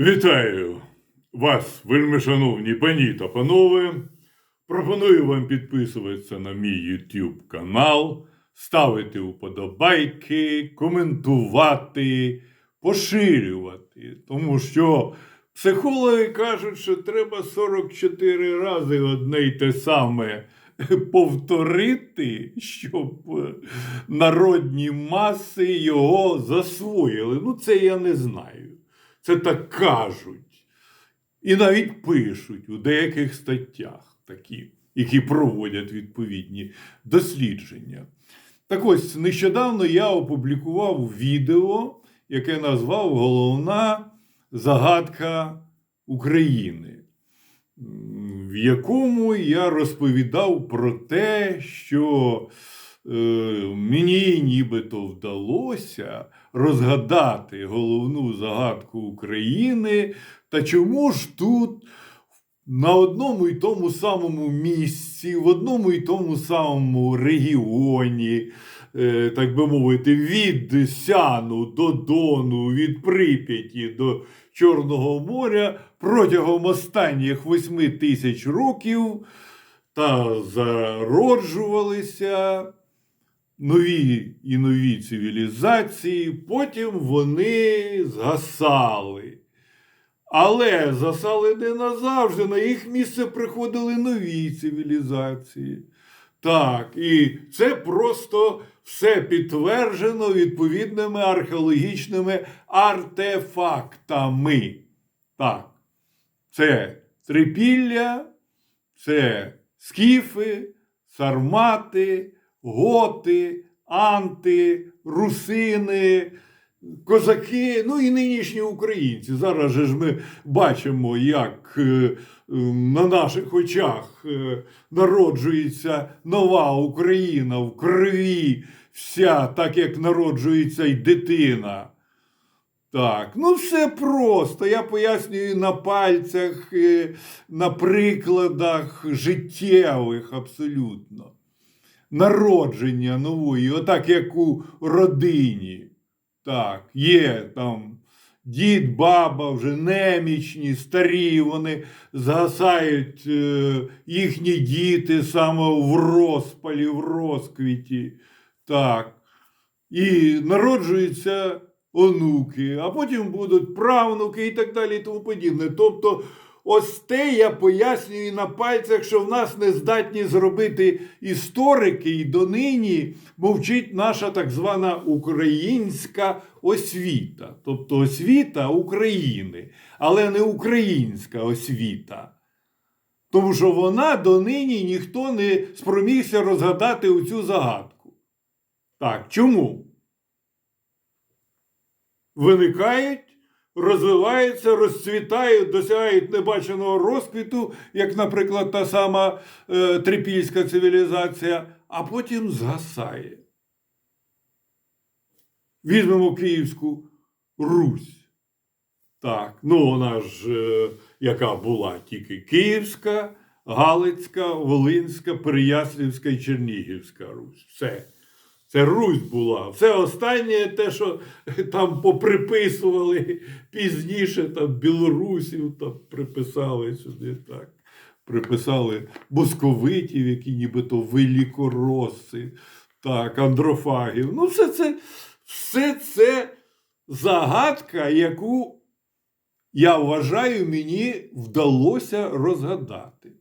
Вітаю вас, вельми шановні пані та панове. Пропоную вам підписуватися на мій YouTube канал, ставити вподобайки, коментувати, поширювати. Тому що психологи кажуть, що треба 44 рази одне й те саме повторити, щоб е, народні маси його засвоїли. Ну, це я не знаю. Це так кажуть. І навіть пишуть у деяких статтях такі, які проводять відповідні дослідження. Так ось нещодавно я опублікував відео, яке назвав Головна загадка України, в якому я розповідав про те, що мені нібито вдалося розгадати головну загадку України. Та чому ж тут на одному і тому самому місці, в одному і тому самому регіоні, е, так би мовити, від Сяну до Дону, від Прип'яті до Чорного моря протягом останніх восьми тисяч років та зароджувалися нові і нові цивілізації, потім вони згасали. Але засали не назавжди, на їх місце приходили нові цивілізації. Так, і це просто все підтверджено відповідними археологічними артефактами. Так, це трипілля, це скіфи, сармати, готи, анти, русини, козаки, ну і нинішні українці. Зараз же ж ми бачимо, як е, на наших очах е, народжується нова Україна в крові, вся, так як народжується й дитина. Так, ну все просто. Я пояснюю на пальцях, е, на прикладах життєвих абсолютно. Народження нової, отак як у родині. Так, є там дід, баба, вже немічні, старі, вони згасають е, їхні діти саме в розпалі, в розквіті. Так. І народжуються онуки, а потім будуть правнуки і так далі, і тому подібне. Тобто, ось те я пояснюю на пальцях, що в нас не здатні зробити історики, і донині мовчить наша так звана українська освіта, тобто освіта України, але не українська освіта. Тому що вона донині ніхто не спромігся розгадати оцю загадку. Так, чому? Виникають, розвиваються, розцвітають, досягають небаченого розквіту, як, наприклад, та сама е, трипільська цивілізація, а потім згасає. Візьмемо Київську Русь. Так, ну вона ж, е, яка була тільки Київська, Галицька, Волинська, Переяслівська і Чернігівська Русь. Все. Це Русь була. Все останнє, те, що там поприписували пізніше, там білорусів там приписали сюди, так. Приписали босковитів, які нібито великороси, так, андрофагів. Ну, все це, все це загадка, яку я вважаю, мені вдалося розгадати.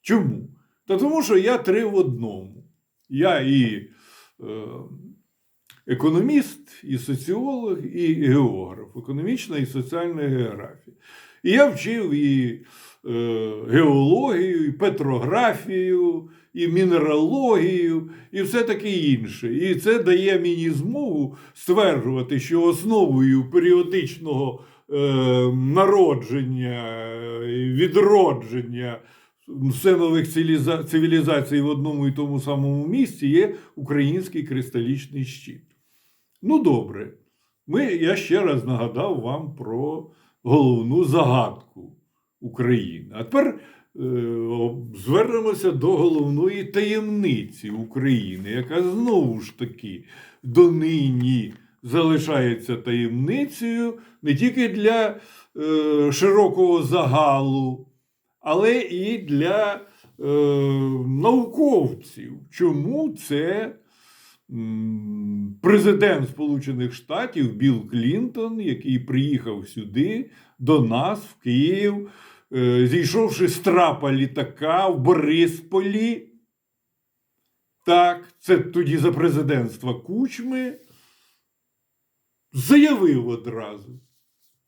Чому? Та тому, що я три в одному. Я і економіст, і соціолог, і географ, економічна і соціальна географія. І я вчив і е, геологію, і петрографію, і мінералогію, і все таке інше. І це дає мені змогу стверджувати, що основою періодичного е, народження, е, відродження все нових цивілізацій в одному і тому самому місці є український кристалічний щит. Ну, добре. Ми, я ще раз нагадав вам про головну загадку України. А тепер е, звернемося до головної таємниці України, яка знову ж таки донині залишається таємницею не тільки для е, широкого загалу, але і для е, науковців. Чому це президент Сполучених Штатів Білл Клінтон, який приїхав сюди до нас в Київ, е, зійшовши з трапа літака в Борисполі. Так, це тоді за президентства Кучми, заявив одразу,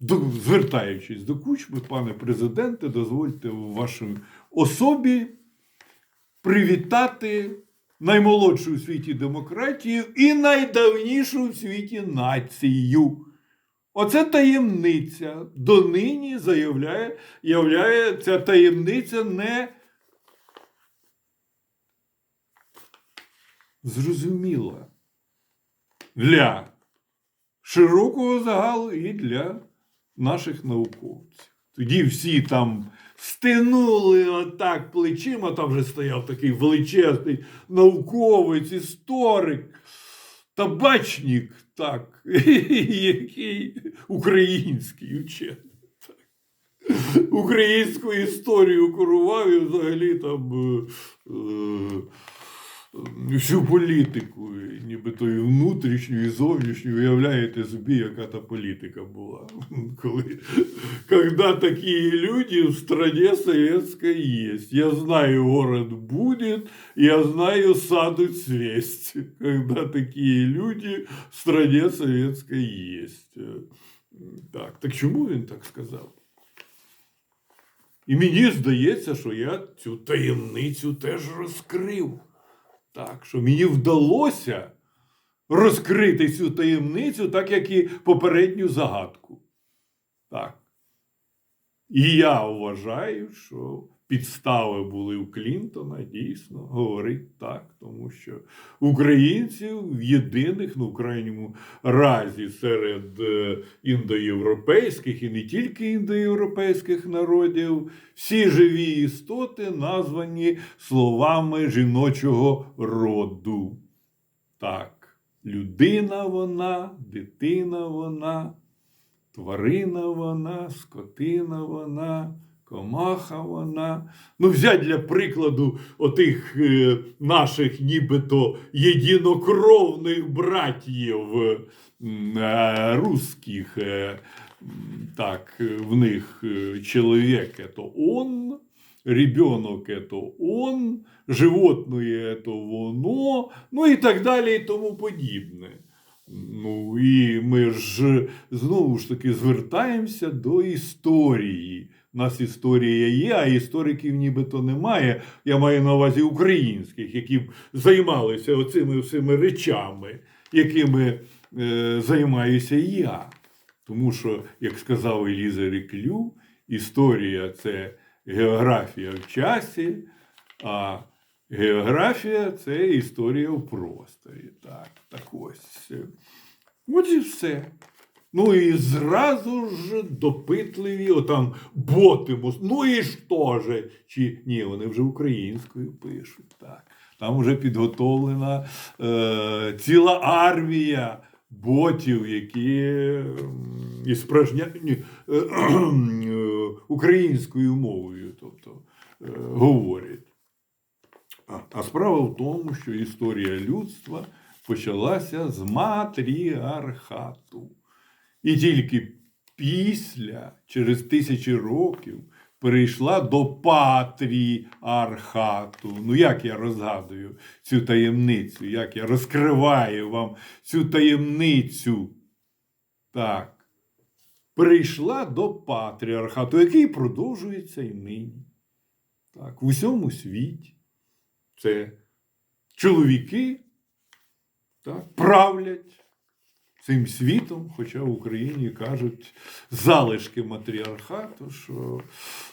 звертаючись до Кучми, пане президенте, дозвольте в вашій особі привітати наймолодшу у світі демократію і найдавнішу в світі націю. Оце таємниця. Донині заявляє, являє ця таємниця не зрозуміла для широкого загалу і для наших науковців. Тоді всі там стинули отак плечима, там вже стояв такий величезний науковець, історик, табачник, так, який український учений. Українську історію курував і взагалі там е, е, всю політику, і нібито і внутрішню, і зовнішню, уявляєте собі, яка та політика була. Коли, когда такие люди в стране советской есть. Я знаю, город будет, я знаю, садуть свесть. Когда такие люди в стране советской есть. Так, так чому він так сказав? І мені здається, що я цю таємницю теж розкрив. Так, що мені вдалося розкрити цю таємницю, так як і попередню загадку. Так. І я вважаю, що підстави були у Клінтона дійсно говорить так, тому що українців в єдиних, ну в крайньому разі серед е, індоєвропейських і не тільки індоєвропейських народів, всі живі істоти названі словами жіночого роду. Так, людина вона, дитина вона. Тварина вона, скотина вона, комаха вона. Ну, взять для прикладу отих е, наших нібито єдинокровних братів м, е, русських. Е, м, так, е, в них е, чоловік это он, ребенок это он, животное это воно, ну і так далі і тому подібне. Ну і ми ж знову ж таки звертаємося до історії. У нас історія є, а істориків нібито немає. Я маю на увазі українських, які займалися оцими всіми речами, якими е, займаюся я. Тому що, як сказав Еліза Реклю, історія це географія в часі, а географія це історія в просторі. Так, так ось. От і все. Ну і зразу ж допитливі, отам ботимус. Ну і що же? Чи ні, вони вже українською пишуть. Так. Там вже підготовлена е, ціла армія ботів, які м, і спражняні е, е, українською мовою, тобто е, говорять. А, а справа в тому, що історія людства почалася з матріархату. І тільки після, через тисячі років, перейшла до патріархату. Ну, як я розгадую цю таємницю, як я розкриваю вам цю таємницю. Так. Перейшла до патріархату, який продовжується і нині. Так, в усьому світі. Це чоловіки так, правлять цим світом, хоча в Україні кажуть залишки матріархату, що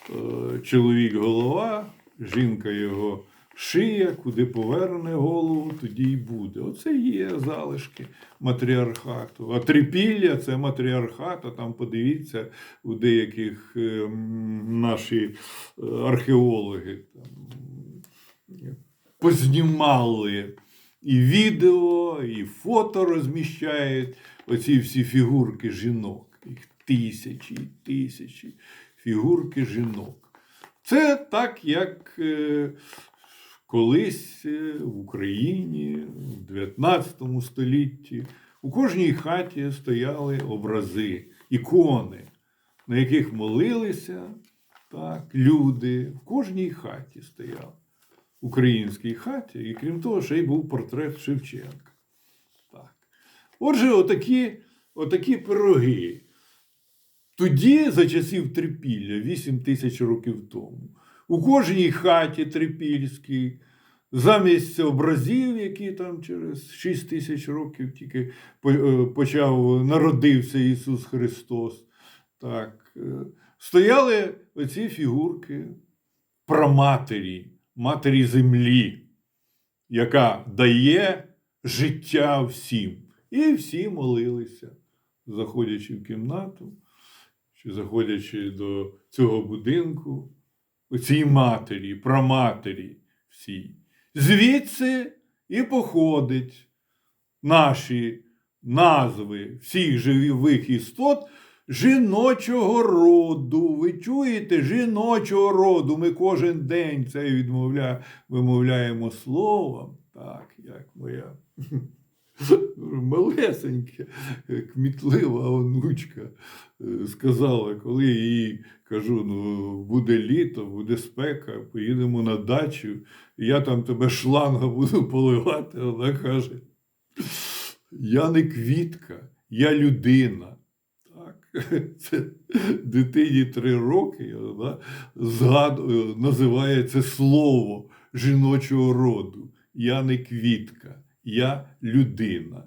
е, чоловік голова, жінка його шия, куди поверне голову, тоді й буде. Оце є залишки матріархату. А трипілля це матріархат, а там подивіться у деяких е, наші е, археологи. Там, познімали і відео, і фото розміщають оці всі фігурки жінок. Їх тисячі і тисячі фігурки жінок. Це так, як е, колись е, в Україні в 19 столітті у кожній хаті стояли образи, ікони, на яких молилися так, люди. В кожній хаті стояв. Українській хаті, і крім того, ще й був портрет Шевченка. Так. Отже, отакі, отакі пироги. Тоді, за часів трипілля, 8 тисяч років тому, у кожній хаті трипільській, замість образів, які там через 6 тисяч років тільки е, почав народився Ісус Христос, так, е, стояли оці фігурки праматері, матері землі, яка дає життя всім. І всі молилися, заходячи в кімнату чи заходячи до цього будинку, у цій матері, праматері всій. Звідси і походить наші назви всіх живих істот жіночого роду. Ви чуєте, жіночого роду. Ми кожен день це відмовля... вимовляємо словом, так, як моя малесенька, кмітлива онучка е, сказала, коли їй кажу, ну буде літо, буде спека, поїдемо на дачу, і я там тебе шланга буду поливати. Вона каже: Я не квітка, я людина. Дитині три роки, вона згадує, називає це слово жіночого роду. Я не квітка, я людина.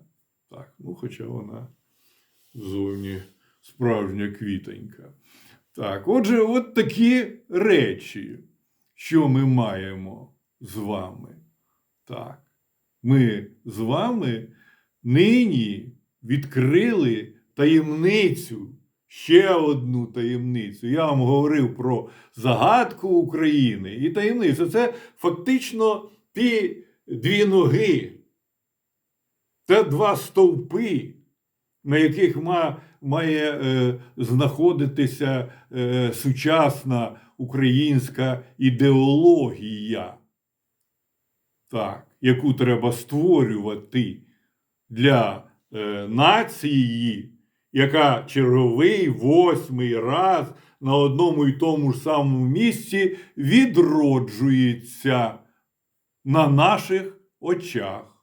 Так, ну, хоча вона зовні справжня квітонька. Так, отже, от такі речі, що ми маємо з вами. Так, ми з вами нині відкрили таємницю, ще одну таємницю. Я вам говорив про загадку України і таємницю. Це фактично ті дві ноги, це два стовпи, на яких має е, знаходитися е, сучасна українська ідеологія, так, яку треба створювати для е, нації, яка черговий восьмий раз на одному і тому ж самому місці відроджується на наших очах.